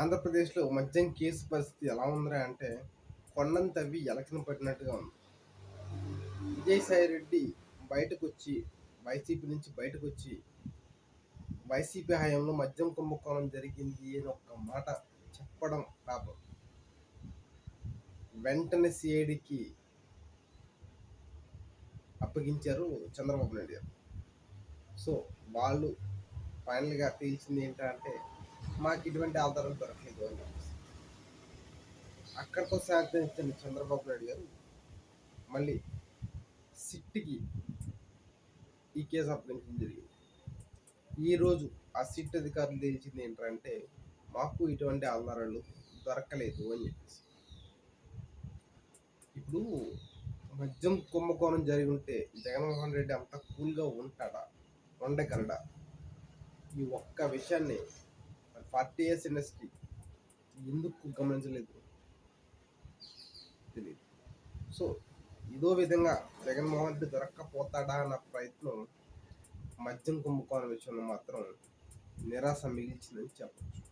ఆంధ్రప్రదేశ్లో మద్యం కేసు పరిస్థితి ఎలా ఉందిరా అంటే కొండను తవ్వి ఎలకను పట్టినట్టుగా ఉంది. విజయసాయి రెడ్డి బయటకు వచ్చి వైసీపీ నుంచి బయటకు వచ్చి వైసీపీ హయాంలో మద్యం కుంభకోణం జరిగింది అని ఒక్క మాట చెప్పడం పాపం. వెంటనే సిఐడికి అప్పగించారు చంద్రబాబు నాయుడు గారు. సో వాళ్ళు ఫైనల్గా తేల్చింది ఏంటంటే మాకు ఇటువంటి ఆధారాలు దొరకలేదు అని చెప్పేసి అక్కడితో శాంతించిన చంద్రబాబు నాయుడు గారు మళ్ళీ సిట్కి ఈ కేసు అప్పగించడం జరిగింది. ఈరోజు ఆ సిట్ అధికారులు తెలిసింది ఏంటంటే మాకు ఇటువంటి ఆధారాలు దొరకలేదు అని చెప్పేసి. ఇప్పుడు మద్యం కుంభకోణం జరిగి ఉంటే జగన్మోహన్ రెడ్డి అంత కూల్గా ఉంటాడా? ఉండగలడా ఈ ఒక్క విషయాన్ని ఫార్టీ ఇయర్స్ ఇండస్ట్రీ. ఎందుకు గమనించలేదు? తెలియదు సో ఇదో విధంగా జగన్మోహన్ రెడ్డి దొరక్కపోతాడా అన్న ప్రయత్నం మద్యం కుంభకోణం విషయంలో మాత్రం నిరాశ మిగిల్చిందని చెప్పచ్చు.